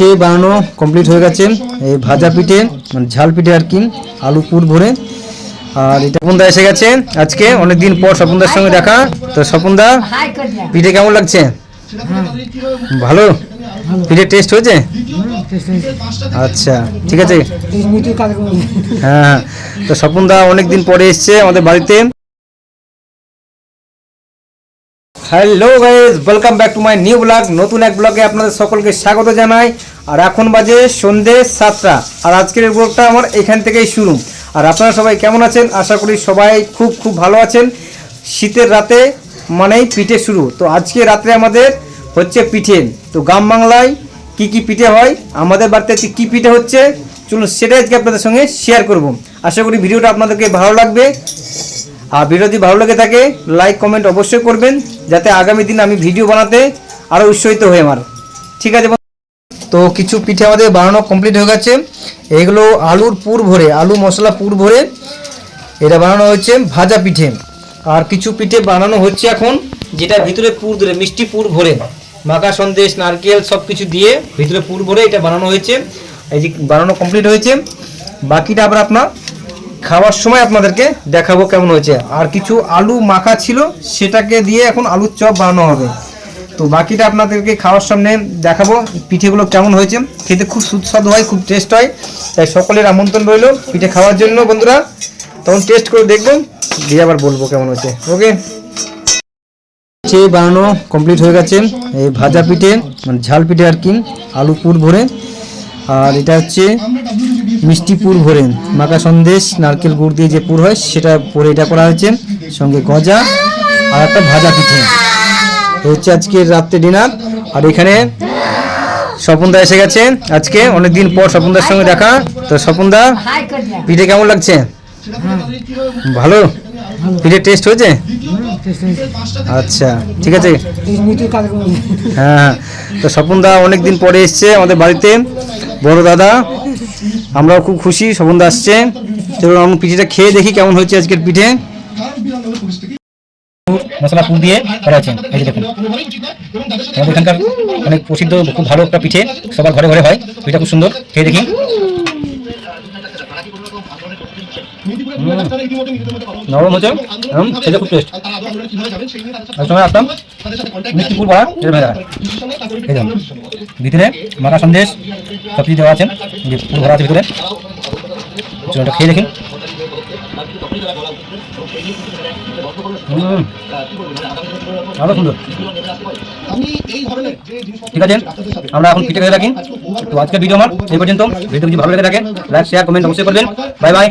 পিঠে বানানো কমপ্লিট হয়ে গেছে। এই ভাজা পিঠে মানে ঝাল পিঠে আর কি, আলু পুর ভরে। আর এটা স্বপনদা এসে গেছে। আজকে অনেকদিন পর স্বপনদার সঙ্গে দেখা। তো স্বপনদা পিঠে কেমন লাগছে? ভালো? পিঠে টেস্ট হয়েছে? আচ্ছা ঠিক আছে। হ্যাঁ হ্যাঁ। তো স্বপনদা অনেকদিন পরে এসছে আমাদের বাড়িতে। Hello guys welcome back to my new blog নতুন এক ব্লগে আপনাদের সকলকে স্বাগত জানাই। আর এখন বাজে সন্ধে সাতটা। আর আজকের এই ব্লগটা আমার এখান থেকেই শুরু। আর আপনারা সবাই কেমন আছেন? আশা করি সবাই খুব খুব ভালো আছেন। শীতের রাতে মানেই পিঠে শুরু। তো আজকে রাত্রে আমাদের হচ্ছে পিঠে। তো গ্রাম বাংলায় কি কি পিঠে হয়, আমাদের বাড়িতে আজকে কী পিঠে হচ্ছে, চলুন সেটাই আজকে আপনাদের সঙ্গে শেয়ার করব। আশা করি ভিডিওটা আপনাদেরকে ভালো লাগবে। আর ভিডিও যদি ভালো লেগে থাকে লাইক কমেন্ট অবশ্যই করবেন, যাতে আগামী দিন আমি ভিডিও বানাতে আরও উৎসাহিত হই আমার। ঠিক আছে? তো কিছু পিঠে আমাদের বানানো কমপ্লিট হয়ে গেছে। এগুলো আলুর পুর ভরে, আলু মশলা পুর ভরে এটা বানানো হচ্ছে ভাজা পিঠে। আর কিছু পিঠে বানানো হচ্ছে এখন, যেটা ভিতরে পুর ধরে, মিষ্টি পুর ভরে। মাখা সন্দেশ, নারকেল সব কিছু দিয়ে ভিতরে পুর ভরে এটা বানানো হয়েছে। এই যে বানানো কমপ্লিট হয়েছে। বাকিটা আবার আপনার খাওয়ার সময় আপনাদেরকে দেখাবো কেমন হয়েছে। আর কিছু আলু মাখা ছিল, সেটাকে দিয়ে এখন আলুর চপ বানানো হবে। তো বাকিটা আপনাদেরকে খাওয়ার সামনে দেখাবো পিঠেগুলো কেমন হয়েছে। খেতে খুব সুস্বাদু হয়, খুব টেস্ট হয়। তাই সকলের আমন্ত্রণ রইল পিঠে খাওয়ার জন্য, বন্ধুরা। তখন টেস্ট করে দেখব, দিয়ে আবার বলব কেমন হয়েছে। ওকে পিঠে বানানো কমপ্লিট হয়ে গেছে। এই ভাজা পিঠে মানে ঝাল পিঠে আর কি, আলু পুর ভরে। আর এটা হচ্ছে মিষ্টি পুর ভরে। মাখা সন্দেশ, নারকেল গুড় দিয়ে যে পুর হয়, সেটা পরে এটা করা হয়েছে। সঙ্গে গজা আর একটা ভাজা পিঠে। হচ্ছে আজকের রাত্রে ডিনার আর এখানে স্বপনদা এসে গেছে আজকে, অনেকদিন পর স্বপনদার সঙ্গে দেখা। তো স্বপনদা, পিঠে কেমন লাগছে? ভালো? পিঠে টেস্ট হয়েছে? আচ্ছা ঠিক আছে। হ্যাঁ হ্যাঁ। তো স্বপনদা অনেকদিন পরে এসছে আমাদের বাড়িতে। বড় দাদা, আমরাও খুব খুশি, স্বপনদা আসছে। চলুন আমি পিঠেটা খেয়ে দেখি কেমন হয়েছে আজকের পিঠে। মশলা পুর দিয়ে করা আছে এই যে দেখুন। আমাদের এখানকার অনেক প্রসিদ্ধ খুব ভালো একটা পিঠে সবার ঘরে ঘরে হয়। পিঠা খুব সুন্দর। খেয়ে দেখি। নরম হচ্ছে এবং খুব টেস্ট আর সময় আসতাম মিষ্টি পুর ভরা এর ভেজা এই দেখুন। ভিতরে মাখা সন্দেশ সব কিছু দেওয়া আছে। যে ভরা আছে ভিতরে। খেয়ে দেখুন হুম। ভালো সুন্দর। ঠিক আছে, আমরা এখন ফিটে করে রাখি তো আজকের ভিডিও আমার এই পর্যন্ত। ভিডিও যদি ভালো লেগে থাকে লাইক শেয়ার কমেন্ট অবশ্যই করবেন। Bye bye